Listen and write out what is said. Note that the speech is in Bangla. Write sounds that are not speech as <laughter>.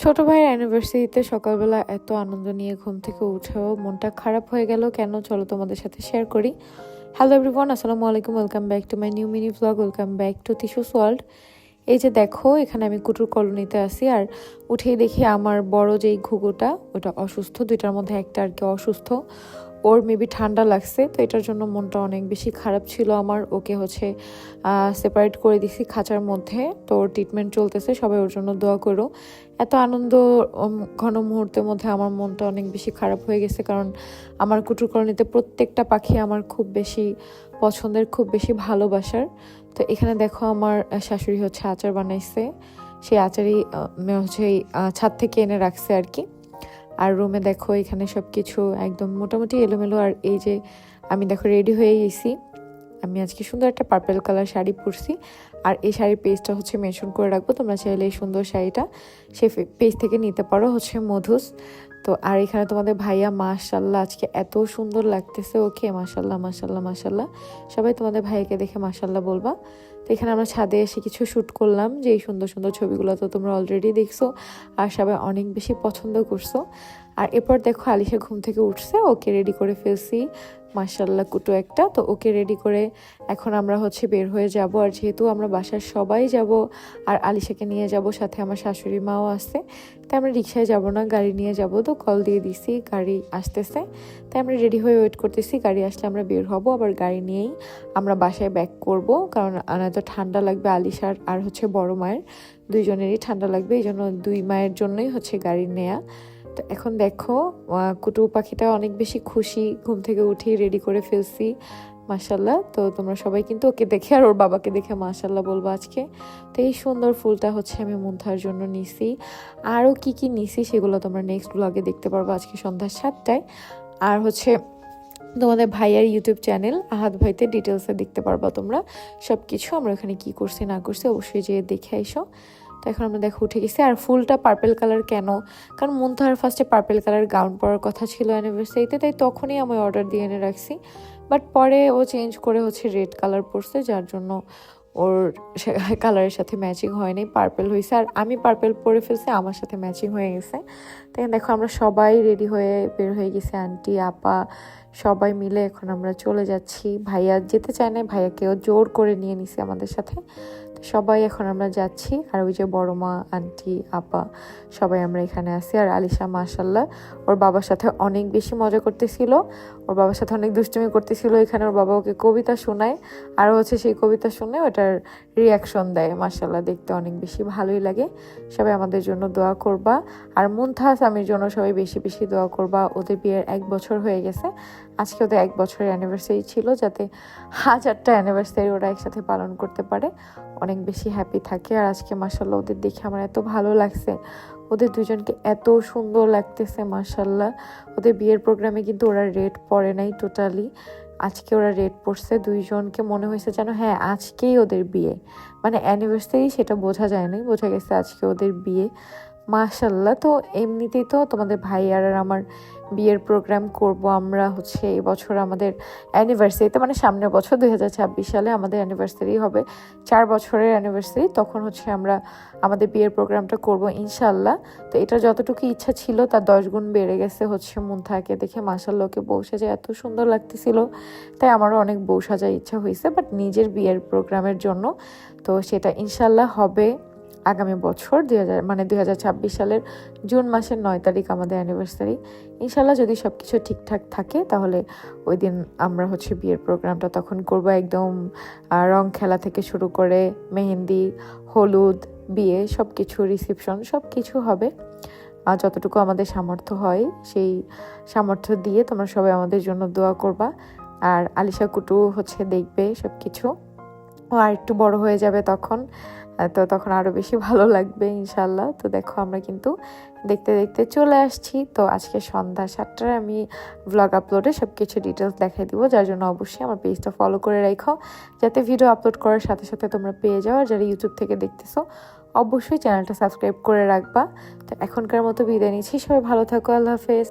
ছোট ভাইয়ের অ্যানিভার্সারিতে সকালবেলা এত আনন্দ নিয়ে ঘুম থেকে উঠেও মনটা খারাপ হয়ে গেল। কেন? চলো তোমাদের সাথে শেয়ার করি। হ্যালো এভরিওয়ান আসসালামু আলাইকুম welcome back to my new mini blog welcome back to Tishu's world এই যে দেখো, এখানে আমি কুটুর কলোনিতে আসি আর উঠেই দেখি আমার বড় যেই ঘুঘুটা, ওটা অসুস্থ, দুইটার মধ্যে একটা আর কি অসুস্থ। ওর মেবি ঠান্ডা লাগছে, তো এটার জন্য মনটা অনেক বেশি খারাপ ছিল আমার। ওকে হচ্ছে সেপারেট করে দিছি খাঁচার মধ্যে। তো ওর ট্রিটমেন্ট চলতেছে, সবাই ওর জন্য দোয়া করো। এত আনন্দ ঘন মুহূর্তের মধ্যে আমার মনটা অনেক বেশি খারাপ হয়ে গেছে, কারণ আমার কুটুর প্রত্যেকটা পাখি আমার খুব বেশি পছন্দের, খুব বেশি ভালোবাসার। তো এখানে দেখো আমার শাশুড়ি হচ্ছে আচার বানাইছে। সেই আচারই হচ্ছে ছাদ থেকে এনে রাখছে আর কি। আর রুমে দেখো এখানে সব কিছু একদম মোটামুটি এলোমেলো। আর এই যে আমি দেখো রেডি হয়ে গেছি আমি আজকে সুন্দর একটা পার্পেল কালার শাড়ি পরছি। আর এই শাড়ির পেজটা হচ্ছে মেনশন করে রাখব। তোমরা চাইলে এই সুন্দর শাড়িটা সে পেজ থেকে নিতে পারো, হচ্ছে মধুস। তো আর এখানে তোমাদের ভাইয়া মাশাল্লাহ আজকে এত সুন্দর লাগতেছে। ওকে মাশাল্লাহ মাশাল্লাহ মাশাল্লাহ সবাই তোমাদের ভাইয়াকে দেখে মাশাল্লাহ বলবা। তো এখানে আমরা ছাদে এসে কিছু শ্যুট করলাম যে এই সুন্দর সুন্দর ছবিগুলো তো তোমরা অলরেডি দেখছ আর সবাই অনেক বেশি পছন্দ করছ। আর এরপর দেখো আলিশা ঘুম থেকে উঠছে, ওকে রেডি করে ফেলছি। মার্শাল্লাহ কুটো একটা। তো ওকে রেডি করে এখন আমরা হচ্ছে বের হয়ে যাব। আর যেহেতু আমরা বাসার সবাই যাব, আর আলিশাকে নিয়ে যাব, সাথে আমার শাশুড়ি মাও আসছে তাই আমরা রিক্সায় যাব না, গাড়ি নিয়ে যাব। তো কল দিয়ে দিছি, গাড়ি আসতেছে। তাই আমরা রেডি হয়ে ওয়েট করতেছি, গাড়ি আসলে আমরা বের হব, আবার গাড়ি নিয়েই আমরা বাসায় ব্যাক করব। কারণ তো ঠান্ডা লাগবে আলিশার আর হচ্ছে বড় মায়ের। দুইজনেরই ঠান্ডা লাগবে, এই জন্য দুই মায়ের জন্যই হচ্ছে গাড়ি নেয়া। তো এখন দেখো কুটু পাখিটা অনেক বেশি খুশি, ঘুম থেকে উঠেই রেডি করে ফেলছি মাসাল্লাহ তো তোমরা সবাই কিন্তু ওকে দেখে আর ওর বাবাকে দেখে মাসাল্লাহ বলব আজকে। তো এই সুন্দর ফুলটা হচ্ছে আমি মুন্থার জন্য নিছি। আরও কি কি নিছি সেগুলো তোমরা নেক্সট ব্লগে দেখতে পারব আজকে সন্ধ্যা সাতটায়। আর হচ্ছে তোমাদের ভাইয়ার ইউটিউব চ্যানেল আহাত ভাইতে ডিটেলসে দেখতে পারবা তোমরা। সব কিছু আমরা ওখানে কি করছি না করছি অবশ্যই যেয়ে দেখে আইসো তো এখন আমরা দেখো উঠে গেছি। আর ফুলটা পার্পেল কালার কেন? কারণ মুন্তাহার ফার্স্টে পার্পেল কালার গাউন পরার কথা ছিল অ্যানিভার্সারিতে তাই তখনই আমি অর্ডার দিয়ে এনে রাখছি। বাট পরে ও চেঞ্জ করে হচ্ছে রেড কালার পরছে, যার জন্য ওর কালারের <laughs> সাথে ম্যাচিং হয়নি পার্পেল হয়েছে আর আমি পার্পেল পরে ফেলছি, আমার সাথে ম্যাচিং হয়ে গেছে। তাই দেখো আমরা সবাই রেডি হয়ে বের হয়ে গেছি আন্টি আপা, সবাই মিলে এখন আমরা চলে যাচ্ছি। ভাইয়া যেতে চায় না ভাইয়াকেও জোর করে নিয়ে নিছি আমাদের সাথে। সবাই এখন আমরা যাচ্ছি। আর ওই যে বড় মা, আন্টি, আপা, সবাই আমরা এখানে আছি। আর আলিশা মাশাল্লাহ ওর বাবার সাথে অনেক বেশি মজা করতেছিল। ওর বাবার সাথে অনেক দুষ্টুমি করতেছিল। এখানে ওর বাবা ওকে কবিতা শোনায়। আর হচ্ছে সেই কবিতা শুনে ওটার রিয়াকশন দেয় মাশাল্লাহ দেখতে অনেক বেশি ভালোই লাগে। সবাই আমাদের জন্য দোয়া করবা। আর মুনথাস আমির জন্য সবাই বেশি বেশি দোয়া করবা। ওদের বিয়ের এক বছর হয়ে গেছে। আজকে ওদের এক বছরের অ্যানিভার্সারি ছিল, যাতে হাজারটা অ্যানিভার্সারি ওরা একসাথে পালন করতে পারে। অনেক বেশি হ্যাপি থাকে। আর আজকে মাসাল্লাহ ওদের দেখে আমার এত ভালো লাগছে। ওদের দুজনকে এত সুন্দর লাগতেছে মাসাল্লাহ ওদের বিয়ের প্রোগ্রামে কিন্তু ওরা রেড পরে নাই টোটালি আজকে ওরা রেড পড়ছে দুইজনকে। মনে হয়েছে যেন হ্যাঁ আজকেই ওদের বিয়ে। মানে অ্যানিভার্সারি সেটা বোঝা যায়নি বোঝা গেছে আজকে ওদের বিয়ে। মাশাল্লাহ তো এমনিতেই তো তোমাদের ভাই আর আমার বিয়ের প্রোগ্রাম করব আমরা হচ্ছে এবছর আমাদের অ্যানিভার্সারিতে মানে সামনের বছর দু হাজার ছাব্বিশ সালে আমাদের অ্যানিভার্সারি হবে। চার বছরের অ্যানিভার্সারি তখন হচ্ছে আমরা আমাদের বিয়ের প্রোগ্রামটা করব ইনশাল্লাহ তো এটা যতটুকু ইচ্ছা ছিল, তার দশ গুণ বেড়ে গেছে হচ্ছে মুন্থাকে দেখে। মাসাল্লাহকে বউ সাজা এত সুন্দর লাগতেছিল। তাই আমারও অনেক বউ সাজার ইচ্ছা হয়েছে বাট নিজের বিয়ের প্রোগ্রামের জন্য। তো সেটা ইনশাল্লাহ হবে। আগামী বছর দুই হাজার মানে দুই হাজার ছাব্বিশ সালের জুন মাসের নয় তারিখ আমাদের অ্যানিভার্সারি ইনশাল্লাহ যদি সব কিছু ঠিকঠাক থাকে, তাহলে ওই দিন আমরা হচ্ছে বিয়ের প্রোগ্রামটা তখন করব একদম রং খেলা থেকে শুরু করে মেহেন্দি, হলুদ, বিয়ে সব কিছু রিসেপশন সব কিছু হবে। আর যতটুকু আমাদের সামর্থ্য হয়, সেই সামর্থ্য দিয়ে তোমরা সবাই আমাদের জন্য দোয়া করবা। আর আলিশা কুটু হচ্ছে দেখবে সব কিছু ও আর একটু বড় হয়ে যাবে তখন তো তখন আরও বেশি ভালো লাগবে ইনশাল্লাহ তো দেখো আমরা কিন্তু দেখতে দেখতে চলে আসছি। তো আজকে সন্ধ্যা সাতটায় আমি ব্লগ আপলোডে সব কিছু ডিটেলস দেখাই দিব, যার জন্য অবশ্যই আমার পেজটা ফলো করে রাখো। যাতে ভিডিও আপলোড করার সাথে সাথে তোমরা পেয়ে যাও আর যারা ইউটিউব থেকে দেখতেছো, অবশ্যই চ্যানেলটা সাবস্ক্রাইব করে রাখবা। তো এখনকার মতো বিদায় নিচ্ছি। সবাই ভালো থাকো, আল্লাহ হাফেজ।